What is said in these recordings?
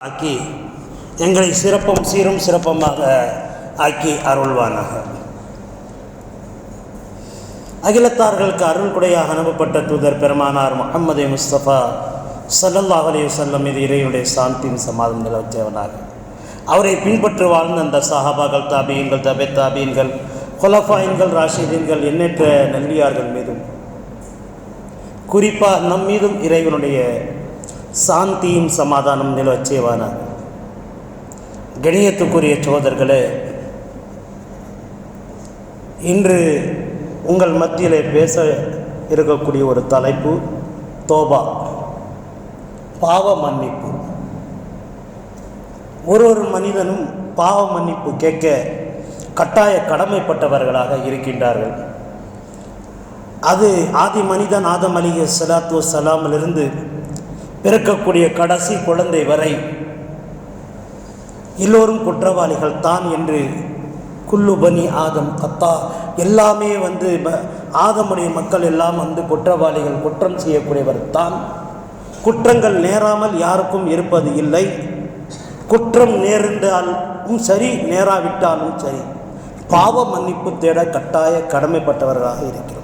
ஆக்கி எங்களை சிறப்பும் சீரும் சிறப்பமாக ஆக்கி அருள்வானாக. அகிலத்தார்களுக்கு அருள்குடையாக அனுப்பப்பட்ட தூதர் பெருமானார் முகமது முஸ்தபா ஸல்லல்லாஹு அலைஹி வஸல்லம் மீது இறையுடைய சாந்தியின் சமாதம் நிலவச்சவனாக அவரை பின்பற்றி வாழ்ந்த அந்த சஹாபாக்கள் தாபியன்கள் தபே தாபியன்கள் கொலஃபாயின்கள் ராஷிதீன்கள் எண்ணற்ற நல்லியார்கள் மீதும் குறிப்பாக நம் மீதும் இறைவனுடைய சாந்தியும் சமாதானம் நிலவச் செய்வானாக கணியத்துக்குரிய சோதர்களே இன்று உங்கள் மத்தியிலே பேச இருக்கக்கூடிய ஒரு தலைப்பு தோபா பாவ மன்னிப்பு. ஒரு ஒரு மனிதனும் பாவ மன்னிப்பு கேட்க கட்டாய கடமைப்பட்டவர்களாக இருக்கின்றார்கள். அது ஆதி மனிதன் ஆதம் அலி சலாத்து சலாமிலிருந்து பிறக்கக்கூடிய கடைசி குழந்தை வரை எல்லோரும் குற்றவாளிகள் தான் என்று குல்லு பனி ஆதம் கத்தா எல்லாமே வந்து ஆதமுடைய மக்கள் எல்லாம் வந்து குற்றவாளிகள் குற்றம் செய்யக்கூடியவர் தான். குற்றங்கள் நேராமல் யாருக்கும் இருப்பது இல்லை. குற்றம் நேர்ந்தாலும் சரி நேராவிட்டாலும் சரி பாவ மன்னிப்பு தேட கட்டாய கடமைப்பட்டவர்களாக இருக்கிறார்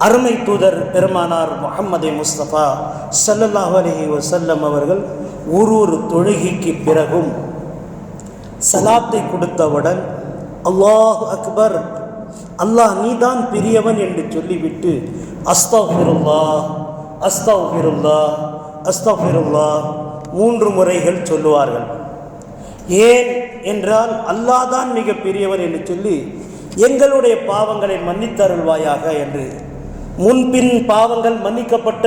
அருமை தூதர் பெருமானார் முகமது முஸ்தபா ஸல்லல்லாஹு அலைஹி வஸல்லம் அவர்கள் ஒரு ஒரு தொழுகைக்கு பிறகும் சலாத்தை கொடுத்தவுடன் அல்லாஹ் அக்பர் அல்லாஹ் நீதான் பெரியவன் என்று சொல்லிவிட்டு அஸ்தஃபிருல்லா அஸ்தஃபிருல்லா அஸ்தஃபிருல்லா மூன்று முறைகள் சொல்லுவார்கள். ஏன் என்றால் அல்லாஹ் தான் மிக பெரியவர் என்று சொல்லி எங்களுடைய பாவங்களை மன்னித்தருள்வாயாக என்று முன்பின் பாவங்கள் மன்னிக்கப்பட்ட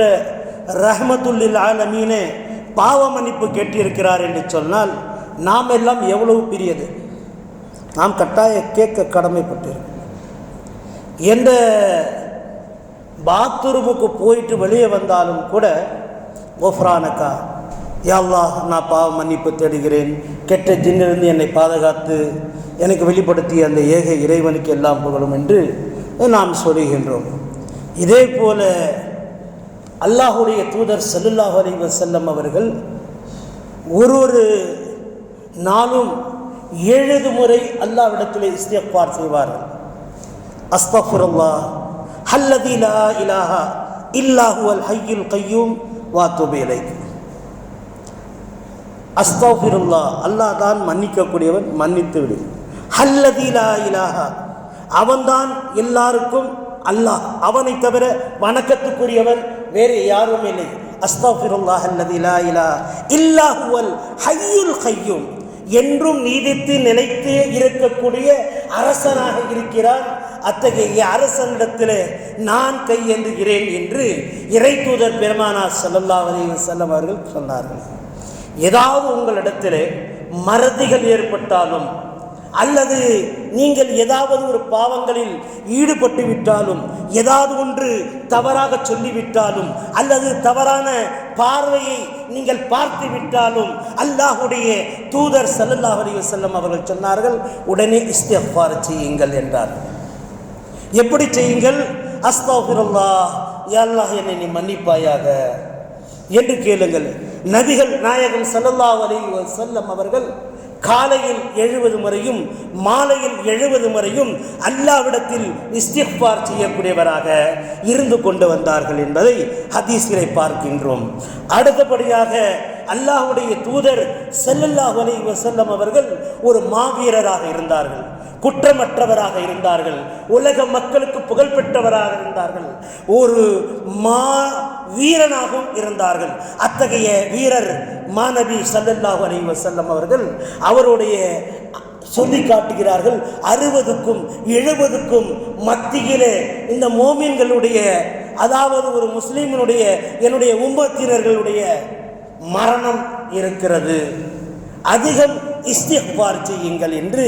ரஹமத்துல்லில் ஆலமீனே பாவ மன்னிப்பு கேட்டிருக்கிறார் என்று சொன்னால் நாம் எல்லாம் எவ்வளவு பெரியது? நாம் கட்டாய கேட்க கடமைப்பட்டிருக்கோம். எந்த பாத்ரூமுக்கு போயிட்டு வெளியே வந்தாலும் கூட ஓஃப்ரானக்கா யாழ்லாஹ் நான் பாவ மன்னிப்பு தேடுகிறேன். கெட்ட ஜின்னிலிருந்து என்னை பாதுகாத்து எனக்கு வெளிப்படுத்திய அந்த ஏக இறைவனுக்கு எல்லாம் புகழும் என்று நாம் சொல்லுகின்றோம். இதே போல அல்லாஹுடைய தூதர் சல்லுல்லாஹ் அலைஹி வஸல்லம் அவர்கள் ஒரு ஒரு நாளும் எழுது முறை அல்லாவிடத்தில் இஸ்தியப்பார் செய்வார்கள். அஸ்தஃபுரல்லா ஹல்லதி லா இலாஹா இல்லாஹு அல் கையும் கையூம் வாத்துபு அஸ்தஃபிருல்லா அல்லாஹ் தான் மன்னிக்கக்கூடியவன் மன்னித்து விடு. ஹல்லதி லா இலாஹா அவன்தான் எல்லாருக்கும் அல்லாஹ் அவனை தவிர வணக்கத்துக்குரியவன் வேறு யாரும் இல்லை. அஸ்தாஃபிருல்லாஹ் அல்லது இலா இலா இல்லாஹுவல் ஹையுல் ஹையும் என்றும் நீடித்து நிலைத்து இருக்கக்கூடிய அரசனாக இருக்கிறான். அத்தகைய அரசனிடத்தில் நான் கையேந்துகிறேன் என்று இறை தூதர் பெருமானா ஸல்லல்லாஹு அலைஹி செல்லம் அவர்கள் சொன்னார்கள். ஏதாவது உங்களிடத்தில் மறதிகள் ஏற்பட்டாலும் அல்லது நீங்கள் ஏதாவது ஒரு பாவங்களில் ஈடுபட்டு விட்டாலும் ஏதாவது ஒன்று தவறாக சொல்லிவிட்டாலும் அல்லது தவறான பார்வையை நீங்கள் பார்த்து விட்டாலும் அல்லாஹுடைய தூதர் சல்லல்லாஹ் அலி வஸல்லம் அவர்கள் சொன்னார்கள் உடனே இஸ்திஃபார் செய்யுங்கள் என்றார். எப்படி செய்யுங்கள்? அஸ்தாஃபிரல்லா யா அல்லாஹ் என்னை நீ மன்னிப்பாயாக என்று கேளுங்கள். நபிகள் நாயகம் சல்லல்லாஹ் அலி வஸல்லம் அவர்கள் காலையில் எழுபது முறையும் மாலையில் எழுபது முறையும் அல்லாவிடத்தில் இஸ்திஃபார் செய்யக்கூடியவராக இருந்து கொண்டு வந்தார்கள் என்பதை ஹதீஸ்களை பார்க்கின்றோம். அடுத்தபடியாக அல்லாஹுடைய தூதர் செல்லல்லாஹ் அலி வசல்லம் அவர்கள் ஒரு மாவீரராக இருந்தார்கள். குற்றமற்றவராக இருந்தார்கள். உலக மக்களுக்கு புகழ்பெற்றவராக இருந்தார்கள். ஒரு மா வீரனாகவும் இருந்தார்கள். அத்தகைய வீரர் மாநபி சல்லல்லாஹு அலைஹி வஸல்லம் அவர்கள் அவருடைய சொல்லி காட்டுகிறார்கள் அறுபதுக்கும் எழுபதுக்கும் மத்தியிலே இந்த மோமின்களுடைய அதாவது ஒரு முஸ்லீமினுடைய என்னுடைய உம்பத்தினர்களுடைய மரணம் இருக்கிறது. அதிகம் இஸ்திஃபார் செய்யுங்கள் என்று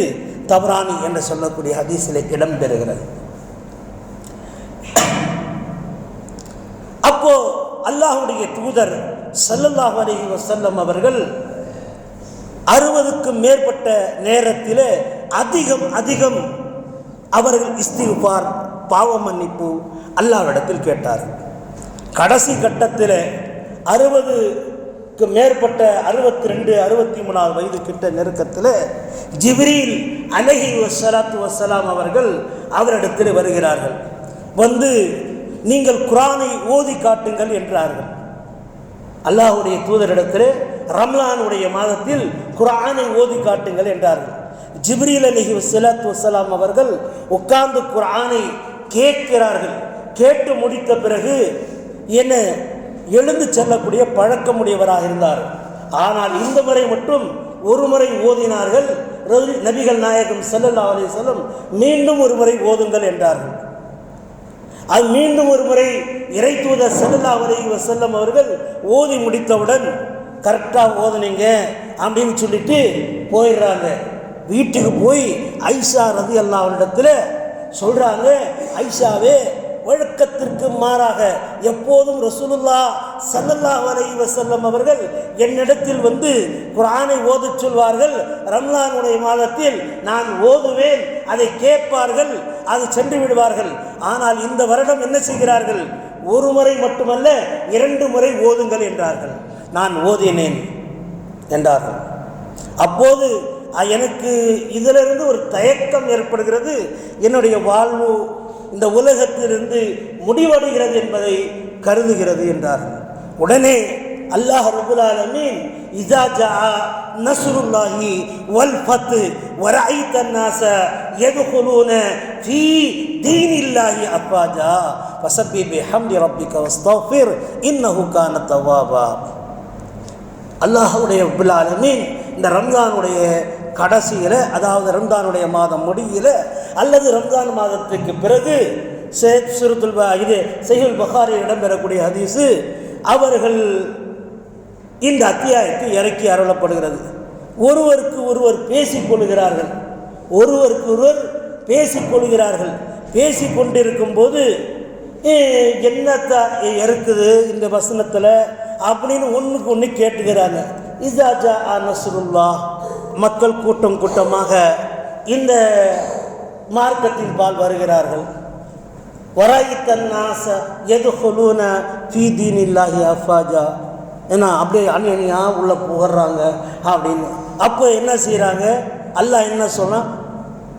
தவறானி என்று சொல்லக்கூடிய ஹதீஸில் இடம்பெறுகிறது. அப்போ அல்லாஹுடைய தூதர் சல்லல்லாஹ் அலைஹி வசல்லம் அவர்கள் அறுபதுக்கும் மேற்பட்ட நேரத்தில் அதிகம் அதிகம் அவர்கள் இஸ்திஃபார் பாவ மன்னிப்பு அல்லாவிடத்தில் கேட்டார். கடைசி கட்டத்தில் அறுபது மேற்பட்ட அறுபத்தி ரெண்டு அறுபத்தி மூணாவது வயது கிட்ட நெருக்கத்தில் ஜிப்ரீல் அலஹி வசலாத்து வசலாம் அவர்கள் அவரிடத்தில் வருகிறார்கள். வந்து நீங்கள் குரானை ஓதி காட்டுங்கள் என்றார்கள். அல்லாஹுடைய தூதரிடத்தில் ரம்லானுடைய மாதத்தில் குரானை ஓதி காட்டுங்கள் என்றார்கள். ஜிப்ரீல் அலிஹி வசலாத் வசலாம் அவர்கள் உட்கார்ந்து குரானை கேட்கிறார்கள். கேட்டு முடித்த பிறகு என்ன எழுந்து செல்லக்கூடிய பழக்கமுடையவராக இருந்தார். ஆனால் இந்த முறை மட்டும் ஒரு முறை ஓதினார்கள். ரவி- நபிகள் நாயகம் செல்லல்லா அலி செல்லும் மீண்டும் ஒரு முறை ஓதுங்கள் என்றார்கள். அது மீண்டும் ஒரு முறை இறை தூதர் செல்லல்லா அலி வஸல்லம் அவர்கள் ஓதி முடித்தவுடன் கரெக்டாக ஓதுனீங்க அப்படின்னு சொல்லிட்டு போயிடுறாங்க. வீட்டுக்கு போய் ஐஷா ரதி அல்லாவிடத்தில் சொல்கிறாங்க ஐஷாவே வழக்கத்திற்கு மாறாக எப்போதும் ரசூலுல்லா ஸல்லல்லாஹு அலைஹி வசல்லம் அவர்கள் என்னிடத்தில் வந்து குரானை ஓதச் சொல்வார்கள். ரம்லானுடைய மாதத்தில் நான் ஓதுவேன் அதை கேட்பார்கள் அது சென்று விடுவார்கள். ஆனால் இந்த வருடம் என்ன செய்கிறார்கள்? ஒரு முறை மட்டுமல்ல இரண்டு முறை ஓதுங்கள் என்றார்கள். நான் ஓதினேன் என்றார்கள். அப்போது எனக்கு இதிலிருந்து ஒரு தயக்கம் ஏற்படுகிறது. என்னுடைய வாழ்வு இந்த உலகத்திலிருந்து முடிவடைகிறது என்பதை கருதுகிறது என்றார்கள் உடனே அல்லாஹ் ரபுல்லாலமீன் இதா நசுருல்லாஹி வல் ஃபத்து வராய் தன்னாச எதுகுலூன ஃபீ தீன் இல்லாஹி அப்பாஜா வசப்பி பி ஹம்தி ரப்பிக்க வஸ்தஃபிர் இன்னஹு கான தவாபா. அல்லாஹுடைய ரபுல்லாலமீன் இந்த ரம்ஜானுடைய கடைசியில அதாவது ரம்ஜானுடைய மாதம் முடியல அல்லது ரம்ஜான் மாதத்துக்கு பிறகு ஷேக் சுருத்துல் இது செய்யுல் பஹாரில் இடம்பெறக்கூடிய ஹதீஸு அவர்கள் இந்த அத்தியாயத்தை இறக்கி அருளப்படுகிறது. ஒருவருக்கு ஒருவர் பேசிக்கொள்கிறார்கள் ஒருவருக்கு ஒருவர் பேசிக்கொள்கிறார்கள் பேசிக்கொண்டிருக்கும் போது என்னத்தா இருக்குது இந்த வசனத்தில்? அப்படின்னு ஒன்றுக்கு ஒன்று கேட்டுக்கிறாங்க. இசாஜா அ நசுருல்லா மக்கள் கூட்டம் கூட்டமாக இந்த மார்க்கத்தின் பால் வருகிறார்கள். வராயித்தன்னாச எதுஹுலூன ஃபீ தீனில்லாஹி அஃபாஜா. ஏன்னா அப்படியே அணியணியாக உள்ளே புகர்றாங்க அப்படின்னு. அப்போ என்ன செய்கிறாங்க அல்லாஹ் என்ன சொன்னால்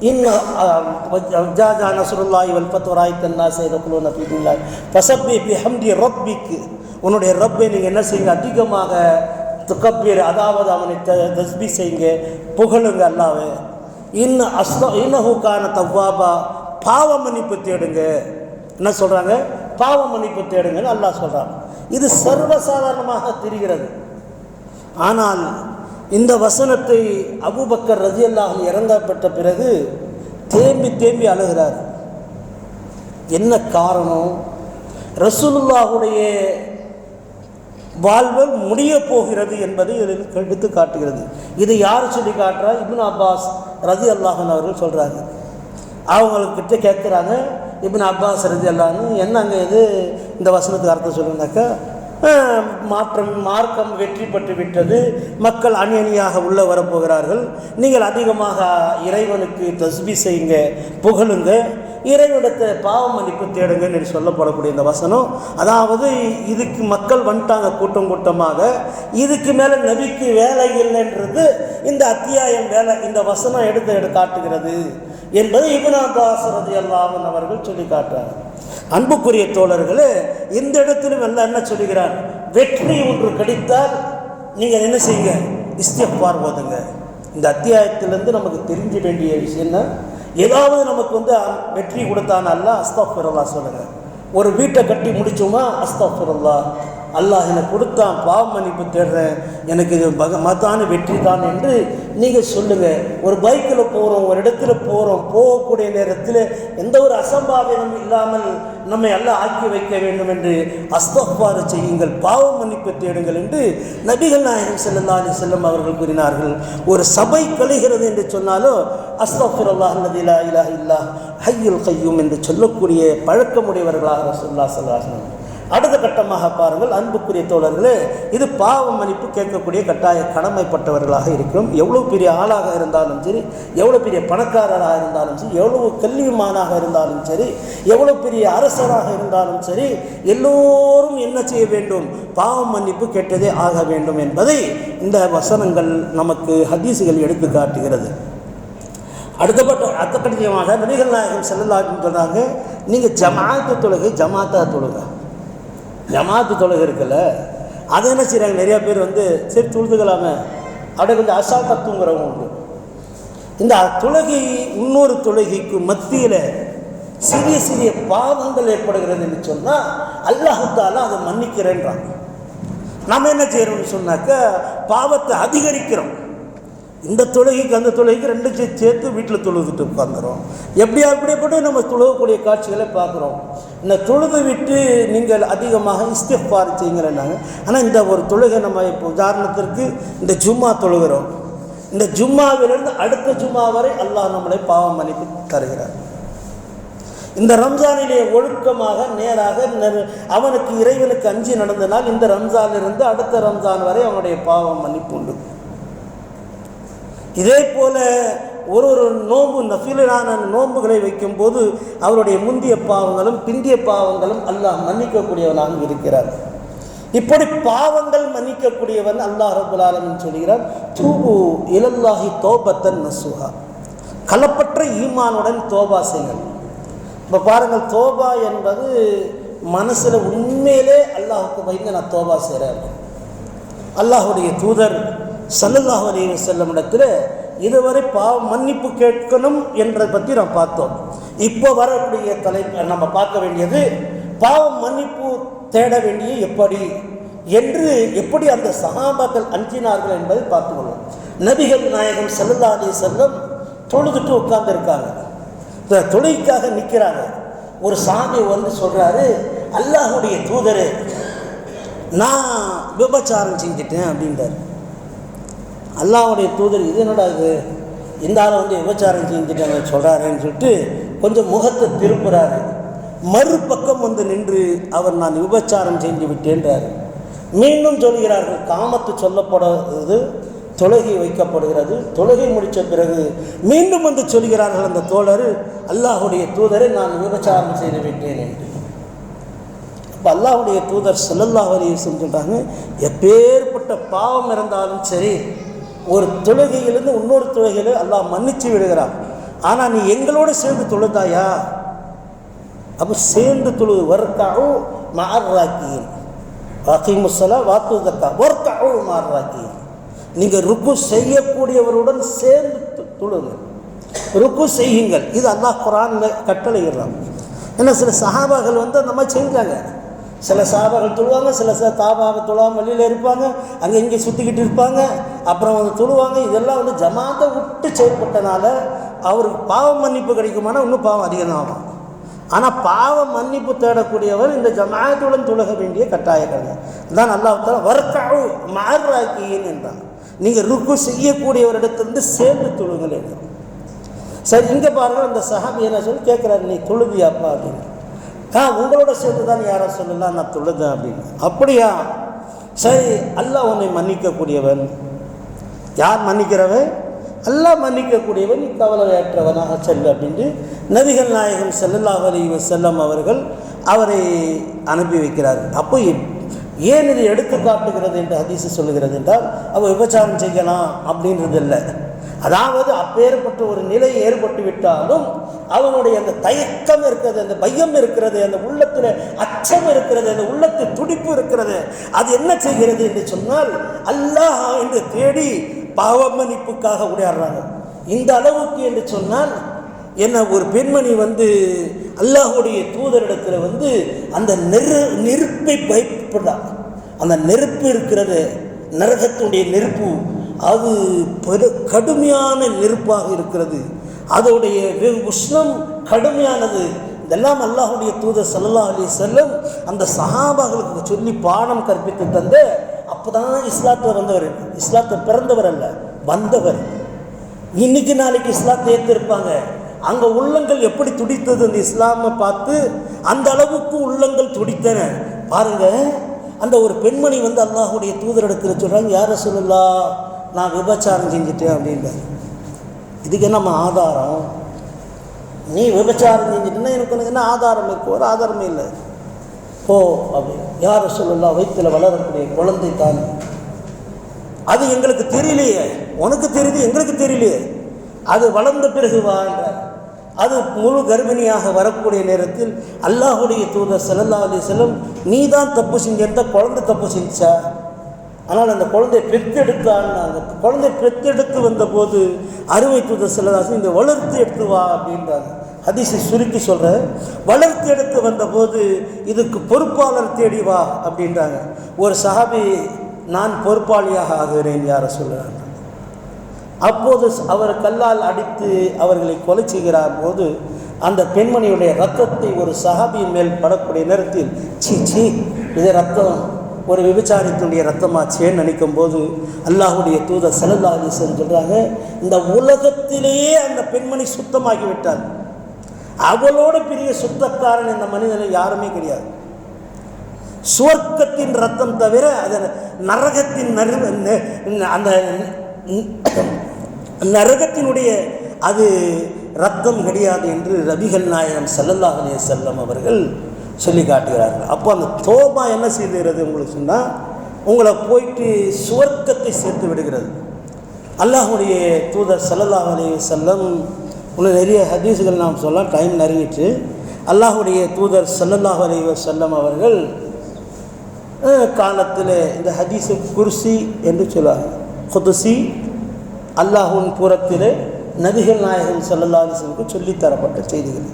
இன்னும் ஜாஜா நசுருல்லாஹி வல்பத் வராயித்தன்னாச எதுஹுலூன ஃபீ பசப்பி ஃபசப்பி பிஹம்தி ரப்பிக்கு. உன்னுடைய ரப்பை நீங்கள் என்ன செய்யுங்க? அதிகமாக துக்கப்பீர் அதாவது அவனை தஸ்பி செய்யுங்க. புகழுங்க அல்லாவே இன்னும் அஸ்த இன்னஹுக்கான தவ்வாபா பாவ மன்னிப்பு தேடுங்க. என்ன சொல்கிறாங்க பாவ மன்னிப்பு தேடுங்கன்னு அல்லாஹ் சொல்கிறாங்க இது சர்வசாதாரணமாக தெரிகிறது. ஆனால் இந்த வசனத்தை அபுபக்கர் ரஜியல்லாஹ் இறங்கப்பட்ட பிறகு தேம்பி தேம்பி அழுகிறார். என்ன காரணம்? ரசூலுல்லாஹுடைய வாழ்வல் முடிய போகிறது என்பதை இதில் எடுத்து காட்டுகிறது. இது யார் சொல்லி காட்டுறா? இப்னு அப்பாஸ் ரதி அல்லாஹன் அவர்கள் சொல்கிறாங்க அவங்கக்கிட்ட கேட்குறாங்க இப்னு அப்பாஸ் ரதி அல்லான்னு என்னங்க இது? இந்த வசனத்துக்கு அர்த்தம் சொல்லுங்கனாக்கா மாற்றம் மார்க்கம் வெற்றி பெற்று விட்டது. மக்கள் அணி அணியாக உள்ளே வரப்போகிறார்கள். நீங்கள் அதிகமாக இறைவனுக்கு தஸ்பி செய்யுங்க புகழுங்க. இறைவனிடத்தை பாவ மன்னிப்பு தேடுங்கன்னு சொல்லப்படக்கூடிய இந்த வசனம். அதாவது இதுக்கு மக்கள் வந்துட்டாங்க கூட்டம் கூட்டமாக. இதுக்கு மேலே நபிக்கு வேலை இல்லைன்றது இந்த அத்தியாயம் வேலை இந்த வசனம் எடுத்து எடு காட்டுகிறது என்பது இப்னு அப்பாஸ் ரலியல்லாஹு அவர்கள் சொல்லி காட்டுறாங்க. அன்புக்குரிய தோழர்களே இந்த இடத்திலும் எல்லாம் என்ன சொல்லுகிறார் வெற்றி ஒன்று கிடைத்தால் நீங்கள் என்ன செய்யுங்க? இஸ்தியப்பார் ஓதுங்க. இந்த அத்தியாயத்திலேருந்து நமக்கு தெரிஞ்ச வேண்டிய விஷயம் என்ன ஏதாவது நமக்கு வந்து வெற்றி கொடுத்தானல்ல அஸ்தாஃபிரல்லா சொல்லுங்க. ஒரு வீட்டை கட்டி முடிச்சோமா அஸ்தாஃபிரல்லா. அல்லாஹ் எனக்கு கொடுத்தான் பாவ மன்னிப்பு தேடுறேன். எனக்கு இது பக மதான வெற்றி தான் என்று நீங்கள் சொல்லுங்கள் ஒரு பைக்கில் போகிறோம் ஒரு இடத்துல போகிறோம் போகக்கூடிய நேரத்தில் எந்த ஒரு அசம்பாவிதம் இல்லாமல் நம்மை எல்லாம் ஆக்கி வைக்க வேண்டும் என்று அஸ்தஃபாறு செய்யுங்கள் பாவ மன்னிப்பு தேடுங்கள் என்று நபிகள் நாயகம் ஸல்லல்லாஹு அலி செல்லம் அவர்கள் கூறினார்கள். ஒரு சபை கழிகிறது என்று சொன்னாலும் அஸ்தஃபுர் அல்லாஹ் நதிலா இலா இல்லா ஹையுல் கையும் என்று சொல்லக்கூடிய பழக்கமுடையவர்களாக சொல்லா ஸல்லல்லாஹு அடுத்த கட்டமாக பாருங்கள் அன்புக்குரிய தோழர்களே இது பாவ மன்னிப்பு கேட்கக்கூடிய கட்டாய கடமைப்பட்டவர்களாக இருக்கிறோம் எவ்வளோ பெரிய ஆளாக இருந்தாலும் சரி எவ்வளோ பெரிய பணக்காரராக இருந்தாலும் சரி எவ்வளவு கல்விமானாக இருந்தாலும் சரி எவ்வளோ பெரிய அரசராக இருந்தாலும் சரி எல்லோரும் என்ன செய்ய வேண்டும்? பாவ மன்னிப்பு கேட்டதே ஆக வேண்டும் என்பதை இந்த வசனங்கள் நமக்கு ஹதீசுகள் எடுத்து காட்டுகிறது. அடுத்தப்பட்ட அடுத்தபட்சமாக நபிகள் நாயகம் செல்லலான்னு சொன்னாங்க நீங்கள் ஜமாத்து தொழுகை ஜமாத்தா தொழுகை ஜமாத்து தொழுகை இருக்குல்ல அதை என்ன செய்கிறாங்க நிறையா பேர் வந்து சரி தொழுதுக்கலாமே. அப்படியே கொஞ்சம் அசால்ட்டாக தூங்குறவங்க உண்டு. இந்த தொழுகை இன்னொரு தொழுகைக்கு மத்தியில் சிறிய சிறிய பாவங்கள் ஏற்படுகிறது என்று சொன்னால் அல்லாஹால அதை மன்னிக்கிறேன்றான். நம்ம என்ன செய்கிறோம்னு சொன்னாக்க பாவத்தை அதிகரிக்கிறோம். இந்த தொழுகைக்கு அந்த தொழுகைக்கு ரெண்டு சேர்த்து வீட்டில் தொழுதுட்டு உட்காந்துரும் எப்படியா அப்படிப்பட்டு நம்ம தொழுகக்கூடிய காட்சிகளை பார்க்குறோம். இந்த தொழுது விட்டு நீங்கள் அதிகமாக இஸ்திஃபார் செய்யுங்கிறனாங்க ஆனால் இந்த ஒரு தொழுகை நம்ம இப்போ உதாரணத்திற்கு இந்த ஜும்மா தொழுகிறோம். இந்த ஜும்மாவிலிருந்து அடுத்த ஜும்மா வரை அல்லாஹ் நம்மளை பாவம் மன்னிப்பு தருகிறார். இந்த ரம்ஜானிலே ஒழுக்கமாக நேராக நெரு- அவனுக்கு இறைவனுக்கு அஞ்சு நடந்தனால் இந்த ரம்ஜானிலிருந்து அடுத்த ரம்ஜான் வரை அவனுடைய பாவம் மன்னிப்பு உண்டு. இதே போல ஒரு ஒரு நோன்பு நஃபிலான நோன்புகளை வைக்கும்போது அவருடைய முந்திய பாவங்களும் பிந்திய பாவங்களும் அல்லாஹ் மன்னிக்கக்கூடியவனாக இருக்கிறார். இப்படி பாவங்கள் மன்னிக்கக்கூடியவன் அல்லாஹ் ரபுல் சொல்கிறார் தூபு இலல்லாஹி தோபத்தன் நசுஹா. களப்பற்ற ஈமானுடன் தோபா செய்யல் இப்போ பாருங்கள் தோபா என்பது மனசில் உண்மையிலே அல்லாஹுக்கு பயந்து நான் தோபா செய்கிறேன் அல்லாஹுடைய தூதர் சல்லல்லாஹ் அலைஹி செல்லும் இடத்துல இதுவரை பாவ மன்னிப்பு கேட்கணும் என்றதை பற்றி நாம் பார்த்தோம். இப்போ வரக்கூடிய தலை நம்ம பார்க்க வேண்டியது பாவ மன்னிப்பு தேட வேண்டிய எப்படி? என்று எப்படி அந்த சகாபாக்கள் அஞ்சினார்கள் என்பதை பார்த்துக்கொள்வோம் நபிகள் நாயகம் சல்லல்லா அலி செல்லம் தொழுதுட்டு உட்கார்ந்துருக்காங்க. இந்த தொழுகைக்காக நிற்கிறாங்க ஒரு சாமி வந்து சொல்கிறாரு அல்லாஹுடைய தூதர் நான் விபச்சாரம் செஞ்சிட்டேன் அப்படின்றார். அல்லாவுடைய தூதர் இது என்னடா இது? இந்த ஆள் வந்து விபச்சாரம் செஞ்சுட்டாங்க சொல்கிறாருன்னு சொல்லிட்டு கொஞ்சம் முகத்தை திருப்புறாரு. மறுபக்கம் வந்து நின்று அவர் நான் விபச்சாரம் செஞ்சு விட்டேன்றார். மீண்டும் சொல்கிறார்கள் காமத்து சொல்லப்படுவது தொழுகை வைக்கப்படுகிறது தொழுகை முடித்த பிறகு மீண்டும் வந்து சொல்கிறார்கள் அந்த தோழர் அல்லாஹுடைய தூதரை நான் விபச்சாரம் செய்து விட்டேன் என்று. இப்போ அல்லாஹுடைய தூதர் செல்லல்லாஹ் அலைஹி சொல்கிறாங்க எப்பேற்பட்ட பாவம் இருந்தாலும் சரி ஒரு தொழுகையிலிருந்து இன்னொரு தொழுகையில் அல்லாஹ் மன்னிச்சு விடுகிறான். ஆனால் நீ எங்களோட சேர்ந்து தொழுதாயா? அப்போ சேர்ந்து தொழுது வர்த்தாவோ மார்ராக்கியின் வாக்கிமுசலா வாத்து தக்கா வர்த்தாவோ மார்ராக்கியின் நீங்கள் ருக்கு செய்யக்கூடியவருடன் சேர்ந்து தொ- தொழுங்க. ருக்கு செய்யுங்கள். இது அல்லாஹ் குரான் கட்டளையிடுறான். ஏன்னா சில சஹாபாக்கள் வந்து அந்த மாதிரி செஞ்சாங்க. சில சஹாபாக்கள் தொழுவாங்க சில சில தாபாக தொழுவாங்க வெளியில் இருப்பாங்க அங்கே இங்கே சுற்றிக்கிட்டு இருப்பாங்க. அப்புறம் வந்து தொழுவாங்க. இதெல்லாம் வந்து ஜமாத்தை விட்டு செயல்பட்டனால அவருக்கு பாவம் மன்னிப்பு கிடைக்குமானா இன்னும் பாவம் அதிகமாகும். ஆனால் பாவம் மன்னிப்பு தேடக்கூடியவர் இந்த ஜமாயத்துடன் தொழுக வேண்டிய கட்டாய கடமை தான் அல்லாஹ் வர்க்காவு மார்ராக்கியின் என்றான். நீங்கள் ருக்கு செய்யக்கூடியவரிடத்திலிருந்து சேர்ந்து தொழுங்கள் என்றான் சரி இங்கே பாருங்கள் அந்த சஹாபி என்ன சொல்லி கேட்குறாரு நீ தொழுவியாப்பா அப்படின்னு. ஆ உங்களோட சேர்த்து தான் யாரை சொல்லலாம் நான் தொழுதேன் அப்படின்னு. அப்படியா? சரி அல்லாஹ் உன்னை மன்னிக்கக்கூடியவன். யார் மன்னிக்கிறவன் அல்லாஹ் மன்னிக்கக்கூடியவன் நீ கவலையற்றவனாக செல்லு அப்படின்ட்டு நபிகள் நாயகம் செல்லல்லாஹ் அலி செல்லம் அவர்கள் அவரை அனுப்பி வைக்கிறார் அப்போ ஏன் இது எடுத்து காட்டுகிறது என்று ஹதீஸ் சொல்லுகிறது என்றால் அவள் விபச்சாரம் செய்யலாம் அப்படின்றது இல்லை அதாவது அப்பேற்பட்ட ஒரு நிலை ஏற்பட்டு விட்டாலும் அவனுடைய அந்த தயக்கம் இருக்கிறது அந்த பையம் இருக்கிறது அந்த உள்ளத்தில் அச்சம் இருக்கிறது அந்த உள்ளத்தில் துடிப்பு இருக்கிறது அது என்ன செய்கிறது என்று சொன்னால் அல்லாஹ் என்று தேடி பாவமன்னிப்புக்காக உடையாடுறாங்க. இந்த அளவுக்கு என்று சொன்னால் என்ன ஒரு பெண்மணி வந்து அல்லாஹுடைய தூதரிடத்தில் வந்து அந்த நெரு நெருப்பை பயப்படுறாங்க. அந்த நெருப்பு இருக்கிறது நரகத்துடைய நெருப்பு அது பெரு கடுமையான நெருப்பாக இருக்கிறது. அதோடைய உஷ்ணம் கடுமையானது. இதெல்லாம் அல்லாஹுடைய தூதர் சல்லா அலி செல்லம் அந்த சஹாபாக்களுக்கு சொல்லி பாடம் கற்பித்து தந்த அப்பதான் இஸ்லாத்தில் வந்தவர். இஸ்லாத்தில் பிறந்தவர் அல்ல வந்தவர். இன்னைக்கு நாளைக்கு இஸ்லாத்தை ஏற்றிருப்பாங்க அங்கே உள்ளங்கள் எப்படி துடித்தது அந்த இஸ்லாமை பார்த்து அந்த அளவுக்கு உள்ளங்கள் துடித்தன. பாருங்க அந்த ஒரு பெண்மணி வந்து அல்லாஹுடைய தூதர் தூதரிடத்தில் சொல்கிறாங்க யாரை சொல்லலாம் நான் விபச்சாரம் செஞ்சுட்டேன் அப்படின்றாங்க இதுக்கு நம்ம ஆதாரம்? நீ விபச்சாரம் செஞ்சுட்டுன்னா எனக்கு உனக்கு என்ன ஆதாரம் இருக்கும் ஒரு ஆதாரமே இல்லை. போ அப்படி. யார் சொல்லலாம் வயிற்றில் வளரக்கூடிய குழந்தை தான். அது எங்களுக்கு தெரியலையே. உனக்கு தெரியுது எங்களுக்கு தெரியலையே. அது வளர்ந்த பிறகு வாழ்ற அது முழு கர்ப்பிணியாக வரக்கூடிய நேரத்தில் அல்லாஹுடைய தூதர் செல்லல்லா அலி செல்லம் நீ தான் தப்பு செஞ்சிருந்த குழந்தை தப்பு செஞ்சா? ஆனால் அந்த குழந்தையை பெற்றெடுத்தான்னாங்க குழந்தை பெற்றெடுத்து வந்தபோது அறுவை தூதர் செல்லதாசன் இந்த வளர்த்து எடுத்து வா அப்படின்றாங்க ஹதீஸை சுருக்கி சொல்கிற வளர்த்து எடுத்து வந்தபோது இதுக்கு பொறுப்பாளர் தேடி வா அப்படின்றாங்க. ஒரு சஹாபி நான் பொறுப்பாளியாக ஆகிறேன் யாரை சொல்கிறாங்க அப்போது அவர் கல்லால் அடித்து அவர்களை கொலை செய்கிறார் போது அந்த பெண்மணியுடைய ரத்தத்தை ஒரு சஹாபியின் மேல் படக்கூடிய நேரத்தில் சீ சீ இது ரத்தம் ஒரு விபச்சாரத்தினுடைய ரத்தமாச்சேன்னு நினைக்கும் போது அல்லாஹுடைய தூதர் சல்லல்லா அலிசன் சொல்கிறாங்க இந்த உலகத்திலேயே அந்த பெண்மணி சுத்தமாகி விட்டார் அவளோட பெரிய சுத்தக்காரன் இந்த மனிதனை யாருமே கிடையாது. சுவர்க்கத்தின் ரத்தம் தவிர அது நரகத்தின் நறு அந்த நரகத்தினுடைய அது ரத்தம் கிடையாது என்று ரபிகள் நாயகம் ஸல்லல்லாஹு அலைஹி அவர்கள் சொல்லி காட்டுகிறார்கள். அப்போ அந்த தோபா என்ன செய்துகிறது உங்களுக்கு சொன்னால் உங்களை போயிட்டு சுவர்க்கத்தை சேர்த்து விடுகிறது. அல்லாஹுடைய தூதர் சல்லல்லா அலி செல்லம் இன்னும் நிறைய ஹதீஸுகள் நாம் சொல்லலாம் டைம் நெருங்கிட்டு. அல்லாஹுடைய தூதர் சல்லல்லா அலி செல்லம் அவர்கள் காலத்தில் இந்த ஹதீஸு குர்சி என்று சொல்லுவாங்க. குதுசி அல்லாஹுவின் புறத்தில் நபிகள் நாயகம் சல்லல்லா அலிஸ்லுக்கு சொல்லித்தரப்பட்ட செய்திகள்.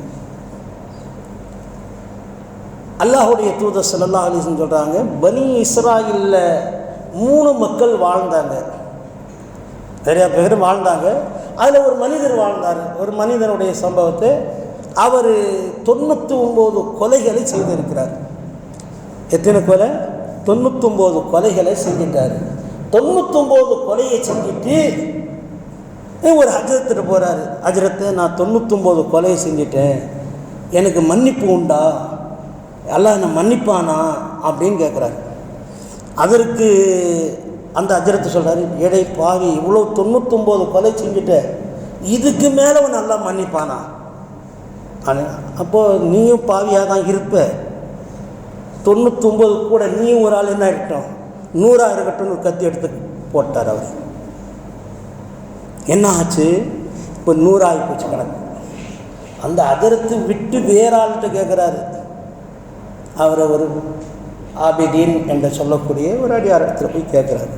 அல்லாஹுடைய தூதர் ஸல்லல்லாஹு அலைஹி சொல்கிறாங்க பனி இஸ்ராயில்ல மூணு மக்கள் வாழ்ந்தாங்க. நிறையா பேர் வாழ்ந்தாங்க. அதில் ஒரு மனிதர் வாழ்ந்தார். ஒரு மனிதனுடைய சம்பவத்தை அவர் தொண்ணூற்றி ஒம்பது கொலைகளை செய்திருக்கிறார். எத்தனை கொலை? தொண்ணூத்தொம்பது கொலைகளை செஞ்சிட்டார் தொண்ணூத்தொம்பது கொலையை செஞ்சுட்டு ஒரு ஹஜரத்துட்டு போகிறாரு அஜரத்தை நான் தொண்ணூத்தொம்பது கொலையை செஞ்சிட்டேன். எனக்கு மன்னிப்பு உண்டா? எல்லாம் என்னை மன்னிப்பானா அப்படின்னு கேட்குறாரு அதற்கு அந்த அஜரத்தை சொல்கிறாரு எடை பாவி இவ்வளோ தொண்ணூத்தொம்போது கொலை செஞ்சுட்ட. இதுக்கு மேலே உன் நல்லா மன்னிப்பானா? ஆனா- அப்போ நீயும் பாவியாக தான் இருப்ப. தொண்ணூத்தொம்பது கூட நீயும் ஒரு ஆள் என்ன இருக்கட்டும் நூறாக இருக்கட்டும்னு ஒரு கத்தி எடுத்து போட்டார் அவர். என்ன ஆச்சு? இப்போ நூறாகி போச்சு கணக்கு. அந்த அதிரத்து விட்டு வேற ஆள்கிட்ட கேட்குறாரு அவரை ஒரு ஆபிதீன் என்று சொல்லக்கூடிய ஒரு அடியார் இடத்துல போய் கேட்குறாரு.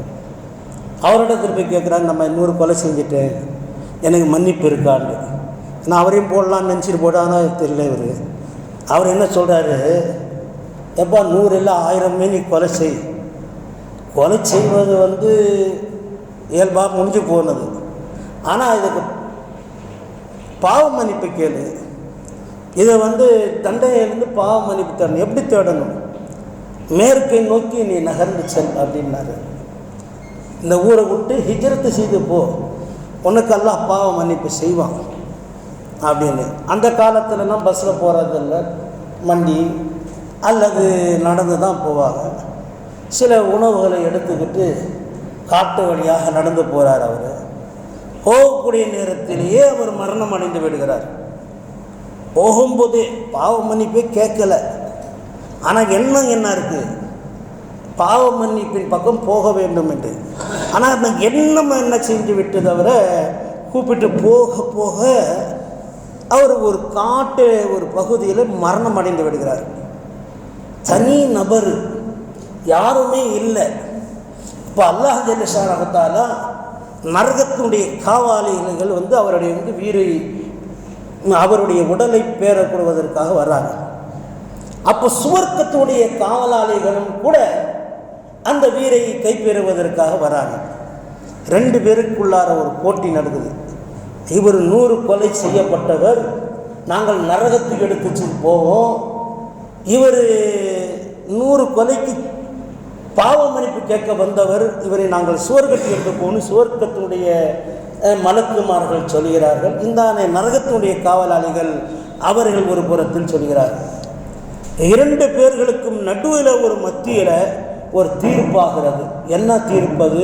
அவரிடத்தில் போய் கேட்குறாரு நம்ம இன்னொரு கொலை செஞ்சுட்டேன். எனக்கு மன்னிப்பு இருக்கான்னு நான் அவரையும் போடலான்னு நினச்சிட்டு போட்டானா தெரியல இவர். அவர் என்ன சொல்கிறாரு எப்பா நூறு இல்லை ஆயிரமே நீ கொலை செய். கொலை செய்வது வந்து இயல்பாக முடிஞ்சு போனது. ஆனால் இதுக்கு பாவ மன்னிப்பு கேளு. இதை வந்து தண்டையிலிருந்து பாவ மன்னிப்பு தரணும். எப்படி தேடணும்? மேற்கை நோக்கி நீ நகர்ந்து செல் அப்படின்னாரு. இந்த ஊரை விட்டு ஹிஜரத்து செய்து போ. உனக்கு எல்லாம் பாவ மன்னிப்பு செய்வான் அப்படின்னு. அந்த காலத்துலலாம் பஸ்ஸில் போகிறதில்ல மண்டி அல்லது நடந்து தான் போவாங்க. சில உணவுகளை எடுத்துக்கிட்டு காட்டு வழியாக நடந்து போகிறார் அவர். போகக்கூடிய நேரத்திலேயே அவர் மரணம் அடைந்து விடுகிறார். போகும்போது பாவ மன்னிப்பே கேட்கல. ஆனால் எண்ணம் என்ன இருக்குது பாவ மன்னிப்பின் பக்கம் போக வேண்டும் என்று. ஆனால் அந்த எண்ணம் என்ன செஞ்சு விட்டு தவிர கூப்பிட்டு போக போக அவர் ஒரு காட்டு ஒரு பகுதியில் மரணம் அடைந்து விடுகிறார். தனி நபர் யாருமே இல்லை. இப்போ அல்லாஹ் ஜல்லிஷாரகத்தால நரகத்தினுடைய காவாளிகள் வந்து அவருடைய வந்து வீரை அவருடைய உடலை பேரப்படுவதற்காக வர்றாங்க. அப்போ சுவர்க்கத்துடைய காவலாளிகளும் கூட அந்த வீரை கைப்பெறுவதற்காக வராங்க ரெண்டு பேருக்குள்ளார ஒரு போட்டி நடக்குது. இவர் நூறு கொலை செய்யப்பட்டவர். நாங்கள் நரகத்துக்கு எடுத்துச்சு போவோம். இவர் நூறு கொலைக்கு பாவ மன்னிப்பு கேட்க வந்தவர். இவரை நாங்கள் சுவர்க்கத்துக்கு எடுத்து போகணும். சுவர்க்கத்தினுடைய மலக்குமார்கள் சொல்கிறார்கள் இந்தானே நரகத்தினுடைய காவலாளிகள் அவர்கள் ஒரு புறத்தில் சொல்கிறார்கள் இரண்டு பேர்களுக்கும் நடுவில் ஒரு மத்தியில் ஒரு தீர்ப்பாகிறது. என்ன தீர்ப்பது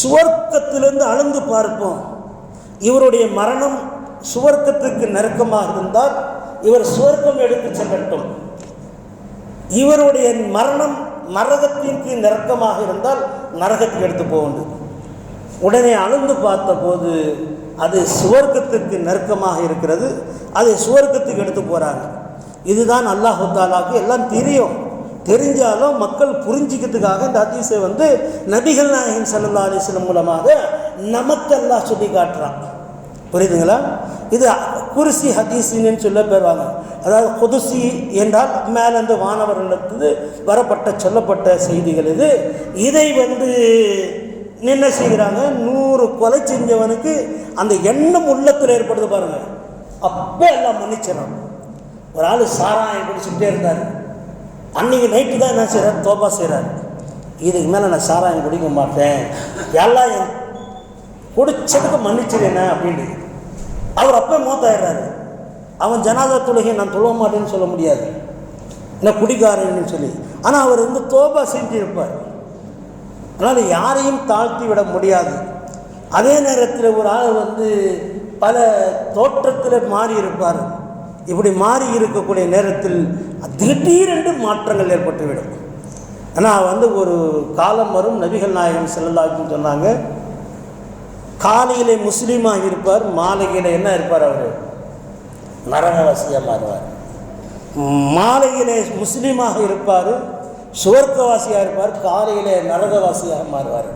சுவர்க்கத்திலிருந்து அளந்து பார்ப்போம். இவருடைய மரணம் சுவர்க்கத்துக்கு நெருக்கமாக இருந்தால் இவர் சுவர்க்கம் எடுத்து செல்லட்டும். இவருடைய மரணம் நரகத்திற்கு நெருக்கமாக இருந்தால் நரகத்துக்கு எடுத்து போக வேண்டும். உடனே அளந்து பார்த்தபோது அது சுவர்க்கத்துக்கு நெருக்கமாக இருக்கிறது. அதை சுவர்க்கத்துக்கு எடுத்து போகிறாங்க இதுதான் அல்லாஹு தாலாவுக்கு எல்லாம் தெரியும். தெரிஞ்சாலும் மக்கள் புரிஞ்சிக்கிறதுக்காக இந்த அதிசை வந்து நபிகள் நாயகன் சல்லா அலிஸ்லம் மூலமாக நமக்கு எல்லாம் சொல்லி காட்டுறான். புரியுதுங்களா? இது குருசி ஹதீசின்னு சொல்ல பெறுவாங்க அதாவது குதுசி என்றால் மேலேருந்து வானவர்களிடத்து வரப்பட்ட சொல்லப்பட்ட செய்திகள் இது. இதை வந்து என்ன செய்கிறாங்க? நூறு கொலை செஞ்சவனுக்கு அந்த எண்ணம் உள்ளத்தில் ஏற்படுது பாருங்க. அப்போ எல்லாம் மன்னிச்சிடணும். ஒரு ஆள் சாராயம் குடிச்சுக்கிட்டே இருந்தார். அன்றைக்கி நைட்டு தான் என்ன செய்கிறார் தோபா செய்கிறார் இதுக்கு மேலே நான் சாராயம் குடிக்க மாட்டேன். எல்லாம் என் குடிச்சதுக்கு மன்னிச்சிருந்தேன் அப்படின்னு. அவர் அப்போ மூத்தாயிடுறாரு. அவன் ஜனாதா தொழுகை நான் தொழுவ மாட்டேன்னு சொல்ல முடியாது. என்ன குடிக்காரன்னு சொல்லி. ஆனால் அவர் வந்து தோபா செஞ்சிருப்பார். அதனால் யாரையும் தாழ்த்தி விட முடியாது. அதே நேரத்தில் ஒரு ஆள் வந்து பல தோற்றத்தில் மாறி இருப்பார். இப்படி மாறி இருக்கக்கூடிய நேரத்தில் திடீரென்று மாற்றங்கள் ஏற்பட்டுவிடும். ஆனால் வந்து ஒரு காலம் வரும் நபிகள் நாயகம் செல்லலாக்குன்னு சொன்னாங்க காலையிலே முஸ்லீமாக இருப்பார் மாலையில் என்ன இருப்பார் அவர்? நரகவாசியாக மாறுவார். மாலையிலே முஸ்லீமாக இருப்பார் சுவர்க்கவாசியாக இருப்பார் காலையில் நரகவாசியாக மாறுவார்.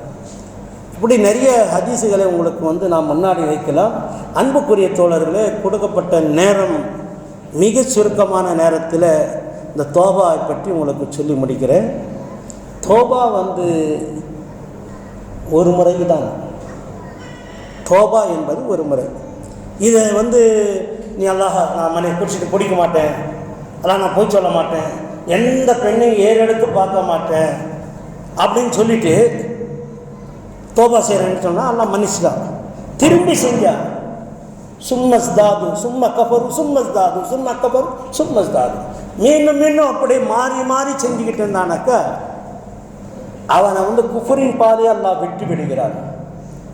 இப்படி நிறைய ஹதீஸுகளை உங்களுக்கு வந்து நான் முன்னாடி வைக்கலாம். அன்புக்குரிய தோழர்களே கொடுக்கப்பட்ட நேரம் மிக சுருக்கமான நேரத்தில் இந்த தோபாவை பற்றி உங்களுக்கு சொல்லி முடிக்கிறேன். தோபா வந்து ஒரு முறை தான் தோபா என்பது ஒரு முறை. இதை வந்து நீ அல்லாஹ் நான் மனைவி குடிச்சிட்டு பிடிக்க மாட்டேன். அதான் நான் போய் சொல்ல மாட்டேன். எந்த பெண்ணையும் ஏறெடுத்து பார்க்க மாட்டேன். அப்படின்னு சொல்லிட்டு தோபா செய்கிறேன்னு சொன்னால் எல்லாம் மன்னிச்சுதான் திரும்பி செஞ்சா சும்மஸ்தாது சும்ம கபரு சும்மஸ்தாது சும்ம கபரு சும்மஸ்தாது மீண்டும் மீண்டும் அப்படியே மாறி மாறி செஞ்சுக்கிட்டு இருந்தானாக்கா அவனை வந்து குஃபரின் பாதையை அல்லாஹ் விட்டு விடுகிறான்.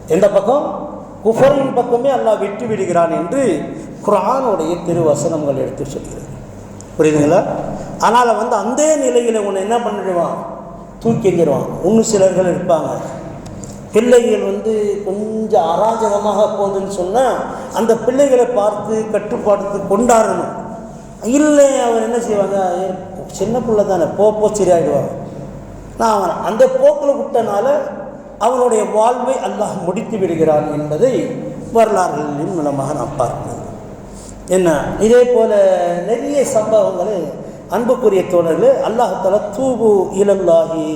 எந்த பக்கம்? குஃபரின் பக்கமே அல்லாஹ் விட்டு விடுகிறான் என்று குரானுடைய திருவசனங்கள் எடுத்து சொல்கிறது. புரியுதுங்களா? ஆனால் வந்து அந்த நிலையில் உன்னை என்ன பண்ணிடுவான்? தூக்கி எறிடுவான் இன்னும் சிலர்கள் இருப்பாங்க. பிள்ளைகள் வந்து கொஞ்சம் அராஜகமாக போகுதுன்னு சொன்னால் அந்த பிள்ளைகளை பார்த்து கட்டுப்பாடுத்து கொண்டாடணும். இல்லை அவர் என்ன செய்வாங்க? சின்ன பிள்ளை தானே போப்போ போ சரியாயிடுவாங்க நான் அவன் அந்த போக்கில் விட்டனால அவனுடைய வாழ்வை அல்லாஹ் முடித்து விடுகிறான் என்பதை வரலாறுகளின் மூலமாக நாம் பார்க்கிறோம். என்ன? இதே போல் நிறைய சம்பவங்களை அன்புக்குரிய தோழர்களே அல்லாஹால தூபு இலல்லாகி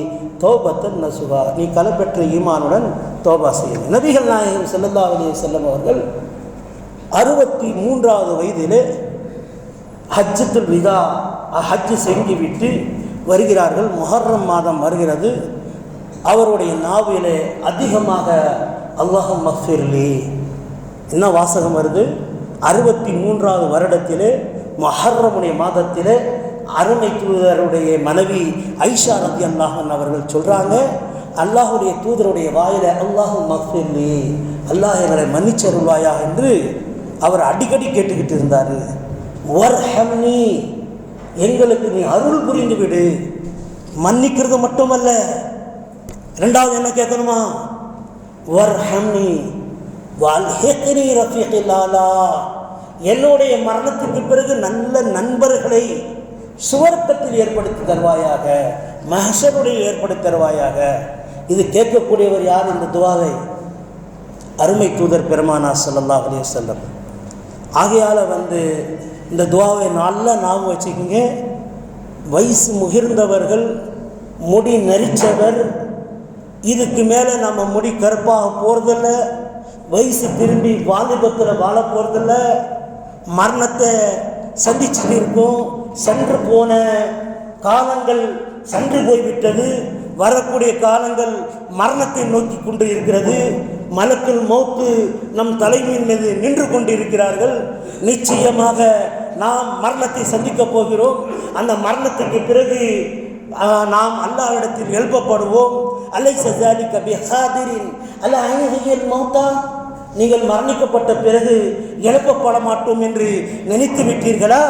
தோபத்தன் நசுகா நீ கலப்பெற்ற ஈமானுடன் தோபா செய்யும் நபிகள் நாயகம் ஸல்லல்லாஹு அலைஹி அவர்கள் அறுபத்தி மூன்றாவது வயதிலே ஹஜ்ஜத்துல் விதா ஹஜ்ஜு செஞ்சுவிட்டு வருகிறார்கள். முஹர்ரம் மாதம் வருகிறது. அவருடைய நாவிலே அதிகமாக அல்லாஹம் மஃபிர்லி. என்ன வாசகம் வருது? அறுபத்தி மூன்றாவது வருடத்திலே மொஹர்ரமுடைய மாதத்திலே அருமை தூதருடைய மனைவி ஐஷா ரதி அல்லாஹன் அவர்கள் சொல்கிறாங்க அல்லாஹுடைய தூதருடைய வாயில் அல்லாஹு மஃபிர்லி அல்லாஹ் எங்களை மன்னிச்சருள்வாயா என்று அவர் அடிக்கடி கேட்டுக்கிட்டு இருந்தார். வர்ஹம்னி எங்களுக்கு நீ அருள் புரிந்து விடு. மன்னிக்கிறது மட்டுமல்ல. ரெண்டாவது என்ன கேட்கணுமா? வர்ஹம்னி வல்ஹிக்னி ரஃபீகில் ஆலா. என்னுடைய மரணத்துக்கு பிறகு நல்ல நண்பர்களை சுவர்க்கத்தில் ஏற்படுத்தி தருவாயாக மகசனுடைய ஏற்படுத்தி தருவாயாக. இது கேட்கக்கூடியவர் யார் இந்த துவாவை அருமை தூதர் பெருமானா சொல்லல்லா அலைய செல்லம் ஆகையால் வந்து இந்த துவாவை நல்லா ஞாபகம் வச்சுக்கோங்க. வயசு முகிர்ந்தவர்கள் முடி நரிச்சவர் இதுக்கு மேலே நம்ம முடி கருப்பாக போகிறதில்ல வயசு திரும்பி வாலிபத்தில் வாழ போகிறதில்ல மரணத்தை சந்திச்சுட்டு இருக்கோம். சென்று போன காலங்கள் சென்று போய்விட்டது. வரக்கூடிய காலங்கள் மரணத்தை நோக்கி கொண்டு இருக்கிறது மலக்கள் மௌத்து நம் தலைமையின் மீது நின்று கொண்டிருக்கிறார்கள். நிச்சயமாக நாம் மரணத்தை சந்திக்கப் போகிறோம். அந்த மரணத்துக்கு பிறகு நாம் அல்லாவிடத்தில் எழுப்பப்படுவோம். அலை சஜாலி கபி ஹாதிரின் அல்ல ஐஹியல் மௌத்தா. நீங்கள் மரணிக்கப்பட்ட பிறகு எழுப்பப்பட மாட்டோம் என்று நினைத்து விட்டீர்களா?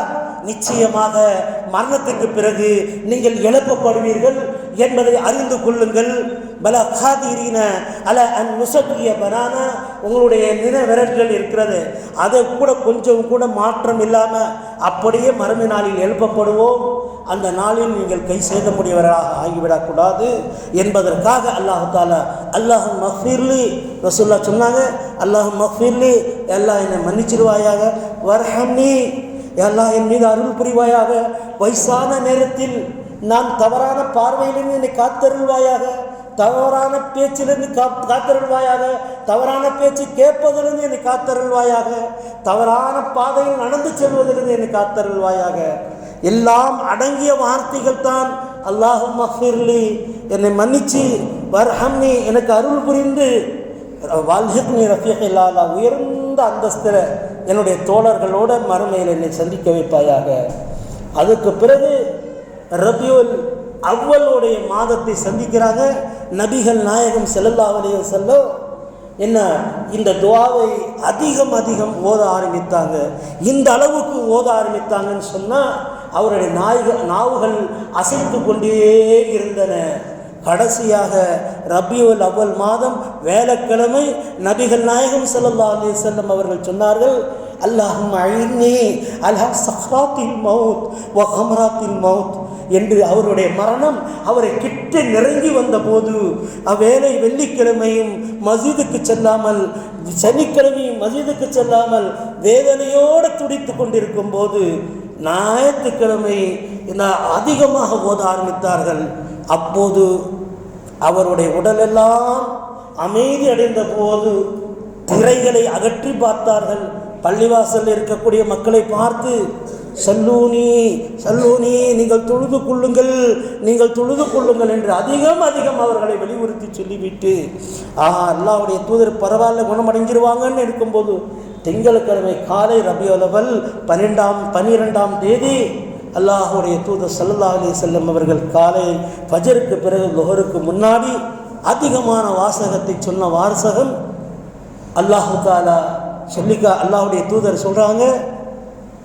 நிச்சயமாக மரணத்துக்கு பிறகு நீங்கள் எழுப்பப்படுவீர்கள் என்பதை அறிந்து கொள்ளுங்கள். பல காதீரின அல அன் முசக்கிய பனான உங்களுடைய நின விரல்கள் இருக்கிறது. அதை கூட கொஞ்சம் கூட மாற்றம் இல்லாமல் அப்படியே மறுமை நாளில் எழுப்பப்படுவோம். அந்த நாளில் நீங்கள் கை செய்த முடியவர்களாக ஆகிவிடக்கூடாது என்பதற்காக அல்லாஹால அல்லாஹ் மஃபீர்லி ரசுல்லா சொன்னாங்க. அல்லாஹ் மஃபீர்லி எல்லாம் என்னை மன்னிச்சிருவாயாக. வர்ஹம்னி. எல்லாம் என் மீது அருள் புரிவாயாக. வயசான நேரத்தில் நான் தவறான பார்வையிலிருந்து என்னை காத்தருள்வாயாக. தவறான பேச்சிலிருந்து கா காத்தருள்வாயாக. தவறான பேச்சு கேட்பதிலிருந்து என்னை காத்தருள்வாயாக. தவறான பாதையில் நடந்து செல்வதிலிருந்து என்னை காத்தருள்வாயாக. எல்லாம் அடங்கிய வார்த்தைகள் தான். அல்லாஹும் மஃபிர்லி என்னை மன்னிச்சு வர்ஹம்னி. எனக்கு அருள் புரிந்து. வால்ஹிக்னி ரஃபீலாலா உயர்ந்த அந்தஸ்தில் என்னுடைய தோழர்களோட மறுமையில் என்னை சந்திக்க வைப்பாயாக. அதுக்கு பிறகு ரபியுல் அவ்வளோடைய மாதத்தை சந்திக்கிறாங்க. நபிகள் நாயகம் செல்லல்லாவுடைய செல்லோ செல்ல என்ன இந்த துவாவை அதிகம் அதிகம் ஓத ஆரம்பித்தாங்க. இந்த அளவுக்கு ஓத ஆரம்பித்தாங்கன்னு சொன்னால் அவருடைய நாய்கள் நாவுகள் அசைத்து கொண்டே இருந்தன. கடைசியாக ரபியுல் அவ்வல் மாதம் வேலைக்கிழமை நபிகள் நாயகம் செல்லல்லா அலி செல்லம் அவர்கள் சொன்னார்கள் அல்லாஹும் அழினி அலா சஹ்ராத்தில் மவுத் வ ஹம்ராத்தில் மவுத் என்று அவருடைய மரணம் அவரை கிட்ட நெருங்கி வந்தபோது அவ்வேளை வெள்ளிக்கிழமையும் மசீதுக்கு செல்லாமல் சனிக்கிழமையும் மசீதுக்கு செல்லாமல் வேதனையோடு துடித்து கொண்டிருக்கும் போது ஞாயிற்றுக்கிழமை அதிகமாக ஓத ஆரம்பித்தார்கள். அப்போது அவருடைய உடலெல்லாம் அமைதி அடைந்த போது திரைகளை அகற்றி பார்த்தார்கள். பள்ளிவாசலில் இருக்கக்கூடிய மக்களை பார்த்து சல்லூனி சல்லூனி நீங்கள் தொழுது கொள்ளுங்கள் நீங்கள் தொழுது கொள்ளுங்கள் என்று அதிகம் அதிகம் அவர்களை வலியுறுத்தி சொல்லிவிட்டு ஆஹா அல்லாவுடைய தூதர் பரவாயில்ல குணமடைஞ்சிருவாங்கன்னு இருக்கும்போது திங்கட்கிழமை காலை ரபியோலவல் பன்னெண்டாம் பன்னிரெண்டாம் தேதி அல்லாஹுடைய தூதர் சல்லல்லா அலி செல்லம் அவர்கள் காலை ஃபஜருக்கு பிறகு லொஹருக்கு முன்னாடி அதிகமான வாசகத்தை சொன்ன வாசகம் அல்லாஹு தாலா சொல்லிக்கா அல்லாஹுடைய தூதர் சொல்கிறாங்க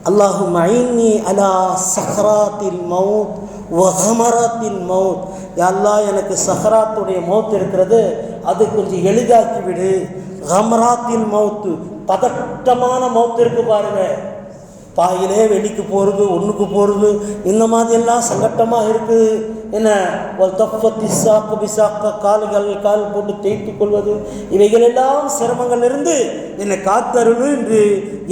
அல்லாஹு மைனி அலா சஹராத்தில் மவுத் வஹமராத்தில் மவுத் அல்லாஹ் எனக்கு சஹராத்துடைய மவுத் இருக்கிறது அது கொஞ்சம் எளிதாக்கி விடு ஹமராத்தில் மவுத்து பதட்டமான மவுத்து இருக்கு பாருங்க. பாயிலே வெளிக்கு போகிறது ஒன்றுக்கு போகிறது இந்த மாதிரியெல்லாம் சங்கட்டமாக இருக்குது என்ன? ஒரு தப்பத்தி சாக்கு பிசாக்க கால்கள் கால் போட்டு தேய்த்து கொள்வது. இவைகளெல்லாம் சிரமங்கள் இருந்து என்னை காத்தருள் என்று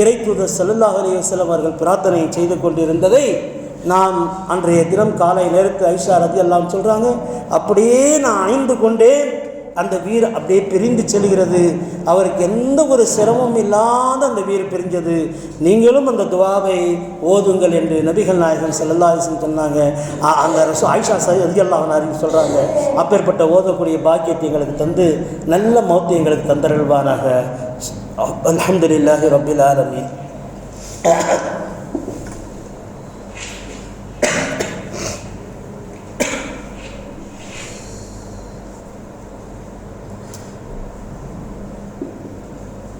இறைத்துத தூதர் சல்லாஹ் அலையம் அவர்கள் பிரார்த்தனை செய்து கொண்டிருந்ததை நான் அன்றைய தினம் காலை நேரத்து ஐஷா ரதி எல்லாம் சொல்கிறாங்க அப்படியே நான் அணிந்து கொண்டேன். அந்த வீர் அப்படியே பிரிந்து செல்கிறது. அவருக்கு எந்த ஒரு சிரமமும் இல்லாத அந்த வீர் பிரிஞ்சது. நீங்களும் அந்த துவாவை ஓதுங்கள் என்று நபிகள் நாயகன் செல்லல்லாசன் சொன்னாங்க. அந்த ரசூ ஆயிஷா சாஹி அதிகல்லாஹ் சொல்கிறாங்க அப்பேற்பட்ட ஓதக்கூடிய பாக்கியத்தை எங்களுக்கு தந்து நல்ல மௌத்தை எங்களுக்கு தந்தருள்வானாக. அலமதுல்லாஹி ரபில் ஆலமி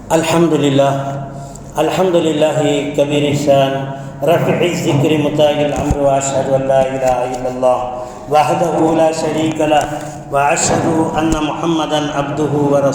الحمد لله الحمد لله كبير الشان رفع الذكر متاج الأمر وأشهد أن لا إله إلا الله وحده لا شريك له وأشهد أن محمدا عبده ورسوله